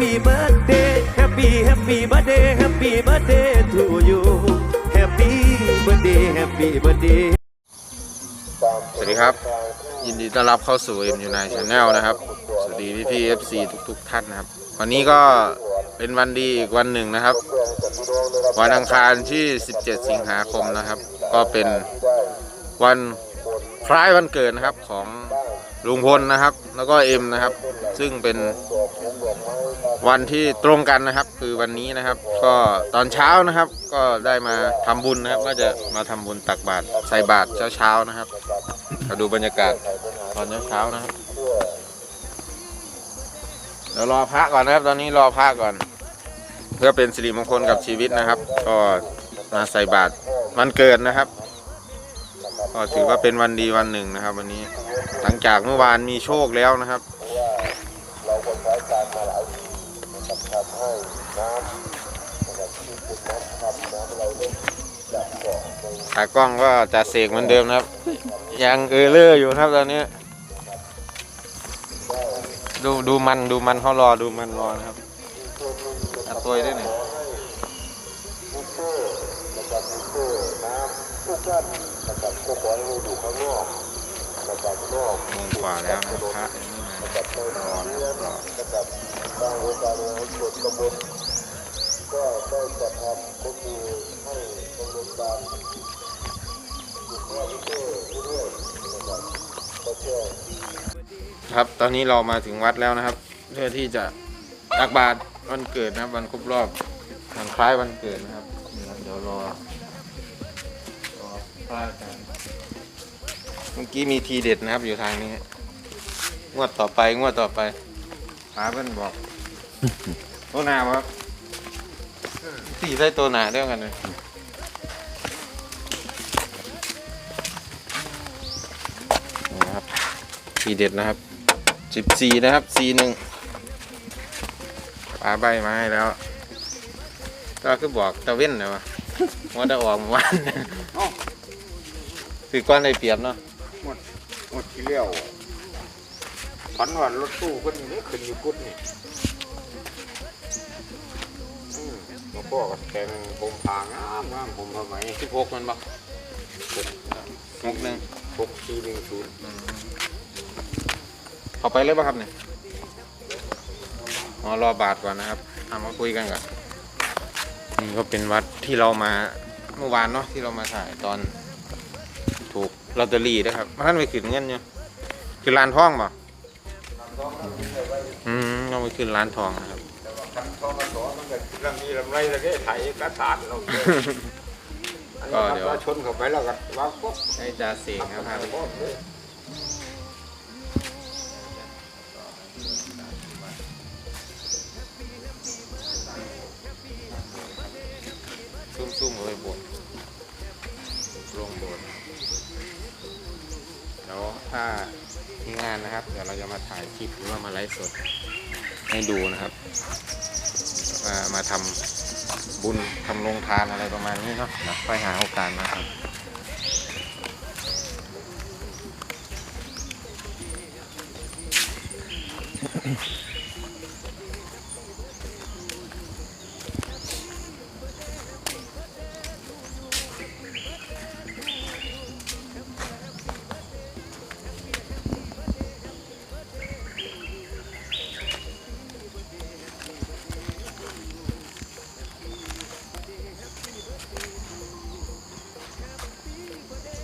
Happy birthday Happy Happy birthday Happy birthday to you Happy birthday Happy birthday สวัสดีครับ ยินดีต้อนรับเข้าสู่ M u n i t e Channel นะครับ สวัสดีพี่พี่ FC ทุกๆท่านนะครับ วันนี้ก็เป็นวันดีอีกวันหนึ่งนะครับ วันอังคารที่ 17 สิงหาคมนะครับ ก็เป็นวันคล้ายวันเกิดนะครับของลุงพลนะครับ แล้วก็เอ็มนะครับ ซึ่งเป็น วันที่ตรงกันนะครับ คือวันนี้นะครับ ก็ตอนเช้านะครับ ก็ได้มาทำบุญนะครับก็จะมาทำบุญตักบาตรใส่บาตรเช้าๆนะครับมาดูบรรยากาศตอนเช้าๆนะครับเดี๋ยวรอพระก่อนนะครับ ตอนนี้รอพระก่อน เพื่อเป็นสิริมงคลกับชีวิตนะครับ ก็มาใส่บาตรวันเกิดนะครับก็ถือว่าเป็นวันดีวันหนึ่งนะครับ วันนี้หลังจากเมื่อวานมีโชคแล้วนะครับ ตากล้องก็จะเสกเหมือนเดิมนะครับ ยังเออเลอร์อยู่ครับตอนนี้ดูดูมันดูมันเขารอดูมันรอนะครับอัดตัวได้หนึ่งมงกว่าแล้วนะครับพระยังไม่มารอนะครับรอ ครับ ตอนนี้เรามาถึงวัดแล้วนะครับ เพื่อที่จะตักบาตรวันเกิดนะครับวันครบรอบวันคล้ายวันเกิดนะครับเดี๋ยวรอรอพระอาจารย์เมื่อกี้มีทีเด็ดนะครับอยู่ทางนี้งวดต่อไปงวดต่อไปป้าเพิ่นบอกตัวหนาครับสี่ใส่ตัวหนาเดียวกันเลยนะครับทีเด็ดนะครับ สิบสี่นะครับสี่หนึ่งปลาใบมาให้แล้ว ก็คือบอกตะเว้นนะวะว่าจะออกเมื่อวานคือก้อนได้เปรียบเนาะหมดที่เลี้ยวฝันว่ารถตู้คนนี้ขึ้นอยู่กุดนี่อืมหลวงพ่อก็แต่งผมผางามงามผมทำไมสิบหกมันบอกหกหนึ่งหกสี่หนึ่งศูนย์ เอาไปเลยป่ะครับเนี่ยอ๋อรอบาทก่อนนะครับเอามาคุยกันก่อนนี่ก็เป็นวัดที่เรามาเมื่อวานเนาะที่เรามาถ่ายตอนถูกลอตเตอรี่นะครับมาท่านไปขึ้นเงินเนี่ยคือร้านทองป่ะอืมเราไปขึ้นร้านทองนะครับคันทองกสอมันก็ลำนี้ลำไรแล้วก็ไถเอกสารเราอันก็นี้เดี๋ยวเราชนเข้าไปแล้วก็วางปุ๊บให้จาเสกนะครับ เราจะมาถ่ายคลิปหรือว่ามาไลฟ์สดให้ดูนะครับมาทำบุญทำโรงทานอะไรประมาณนี้เนาะนะค่อยหาโอกาสมาครับ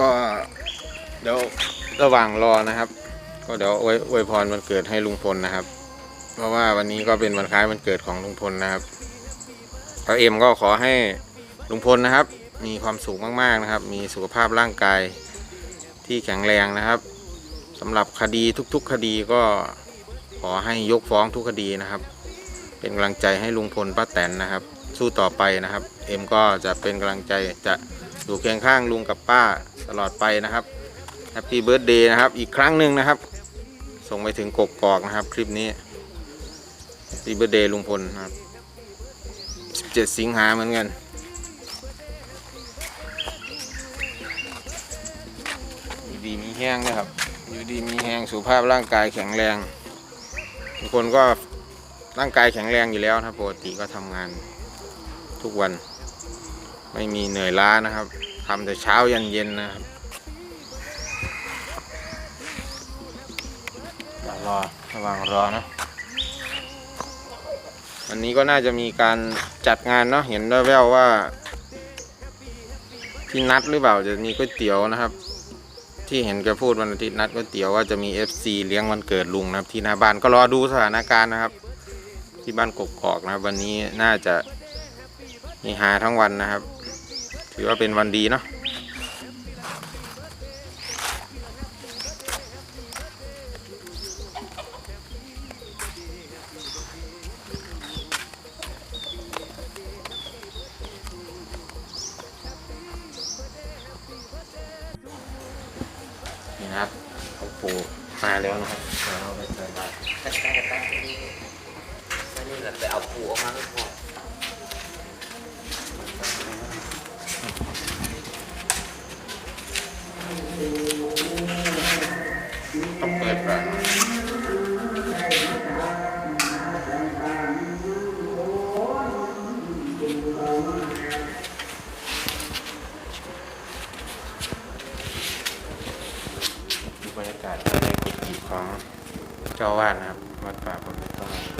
ก็เดี๋ยวระหว่างรอนะครับ ก็เดี๋ยวอวยอวยพรวันเกิดให้ลุงพลนะครับ เพราะว่าวันนี้ก็เป็นวันคล้ายวันเกิดของลุงพลนะครับพระเอ็มก็ขอให้ลุงพลนะครับ มีความสุขมากๆนะครับ มีสุขภาพร่างกายที่แข็งแรงนะครับสำหรับคดีทุกๆ คดีก็ขอให้ยกฟ้องทุกคดีนะครับ เป็นกำลังใจให้ลุงพลป้าแตนนะครับ สู้ต่อไปนะครับ เอ็มก็จะเป็นกำลังใจจะอยู่เคียงข้างลุงกับป้า ลอดไปนะครับแฮปปี้เบิร์ดเดย์นะครับ อีกครั้งหนึ่งนะครับ ส่งไปถึงกกกอกนะครับ คลิปนี้แฮปปี้เบิร์ดเดย์ลุงพลครับ 17 สิงหาเหมือนกันอยู่ดีมีแห้งนะครับ อยู่ดีมีแห้งสุขภาพร่างกายแข็งแรงบางคนก็ร่างกายแข็งแรงอยู่แล้วนะปกติก็ทำงานทุกวัน ไม่มีเหนื่อยล้านะครับ ทำแต่เช้ายันเย็นนะครับรอระว่างรอนะวันนี้ก็น่าจะมีการจัดงานเนาะเห็นแว่วๆว่าที่นัดหรือเปล่าจะมีก๋วยเตี๋ยวนะครับ ที่เห็นแกพูดวันอาทิตย์นัดก๋วยเตี๋ยวว่าจะมี FC เลี้ยงวันเกิดลุงนะครับ ที่หน้าบ้านก็รอดูสถานการณ์นะครับ ที่บ้านกกอกนะครับ วันนี้น่าจะมีหาทั้งวันนะครับ ถือว่าเป็นวันดีเนาะนี่นะครับเขาปูมาแล้วนะครับ วัดป่าบนต้นว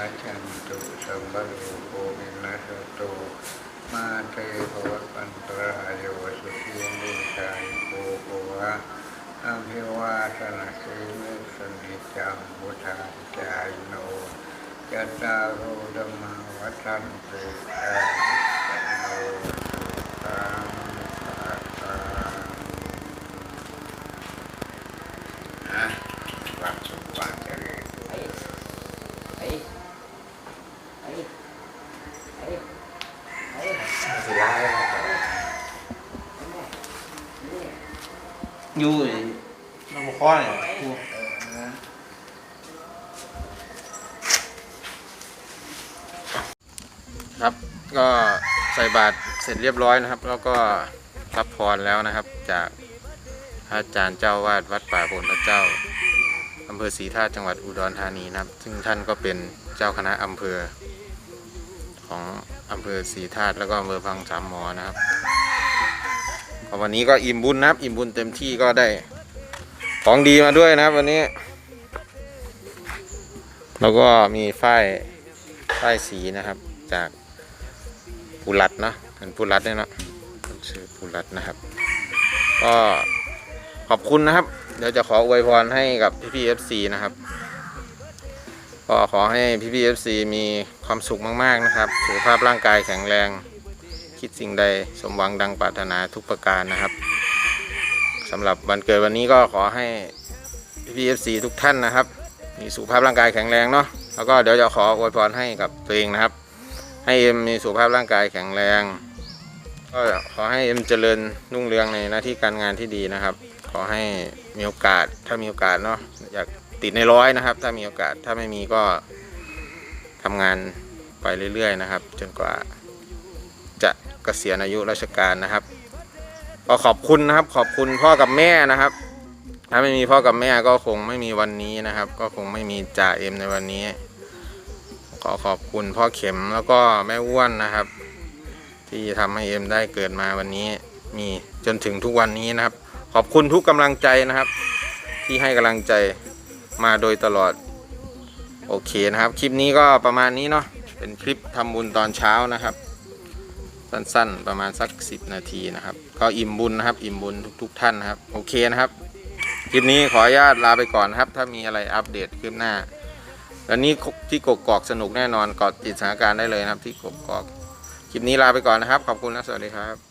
ระจันตุสัมบโลโกวินัสโต มาเตภวะปันตรายโยสุขีนิชายโกโกวะอภิวาสนาสีมิสนิจังบุทาจายโนจตารธดมมวัชันติ น้ำข้อเนี่ยครูครับก็ใส่บาตรเสร็จเรียบร้อยนะครับ แล้วก็รับพรแล้วนะครับ จากพระอาจารย์เจ้าวาดวัดป่าโพนพระเจ้าอำเภอศรีธาตุจังหวัดอุดรธานีนะครับ ซึ่งท่านก็เป็นเจ้าคณะอำเภอของอำเภอศรีธาตุแล้วก็อำเภอพังสามหมอนะครับวันนี้ก็อิ่มบุญนะครับ อิ่มบุญเต็มที่ก็ได้ ของดีมาด้วยนะครับวันนี้ แล้วก็มีฝ้ายฝ้ายสีนะครับ จากปุรัตเนาะเป็นปุรัตเนี่ยเนาะชื่อปุรัตนะครับ ก็ขอบคุณนะครับ เดี๋ยวจะขออวยพรให้กับพี่พีเอฟซีนะครับ ก็ขอให้พี่พีเอฟซีมีความสุขมาก ๆนะครับ สุขภาพร่างกายแข็งแรง คิดสิ่งใดสมหวังดังปรารถนาทุกประการนะครับ สำหรับวันเกิดวันนี้ก็ขอให้พี่เอฟซีทุกท่านนะครับ มีสุขภาพร่างกายแข็งแรงเนาะแล้วก็เดี๋ยวจะขออวยพรให้กับตัวเองนะครับ ให้เอ็มมีสุขภาพร่างกายแข็งแรง ก็ขอให้เอ็มเจริญรุ่งเรืองในหน้าที่การงานที่ดีนะครับ ขอให้มีโอกาสถ้ามีโอกาสเนาะอยากติดในร้อยนะครับ ถ้ามีโอกาสถ้าไม่มีก็ทำงานไปเรื่อยๆนะครับ จนกว่าจะเกษียณอายุราชการนะครับ ก็ขอบคุณนะครับ ขอบคุณพ่อกับแม่นะครับ ถ้าไม่มีพ่อกับแม่ก็คงไม่มีวันนี้นะครับ ก็คงไม่มีจ่าเอ็มในวันนี้ขอขอบคุณพ่อเข็มแล้วก็แม่อ้วนนะครับ ที่ทำให้เอ็มได้เกิดมาวันนี้ มีจนถึงทุกวันนี้นะครับ ขอบคุณทุกกำลังใจนะครับ ที่ให้กำลังใจมาโดยตลอด โอเคนะครับ คลิปนี้ก็ประมาณนี้เนาะเป็นคลิปทำบุญตอนเช้านะครับ สั้นๆ ประมาณสัก 10 นาทีนะครับ ก็อิ่มบุญนะครับ อิ่มบุญทุก ๆ ท่านนะครับ โอเคนะครับ คลิปนี้ขออนุญาตลาไปก่อนครับ ถ้ามีอะไรอัปเดตคลิปหน้าแล้วนี้ที่กกอกสนุกแน่นอนกอดติดสถานการณ์ได้เลยนะครับ ที่กกอก คลิปนี้ลาไปก่อนนะครับ ขอบคุณและสวัสดีครับ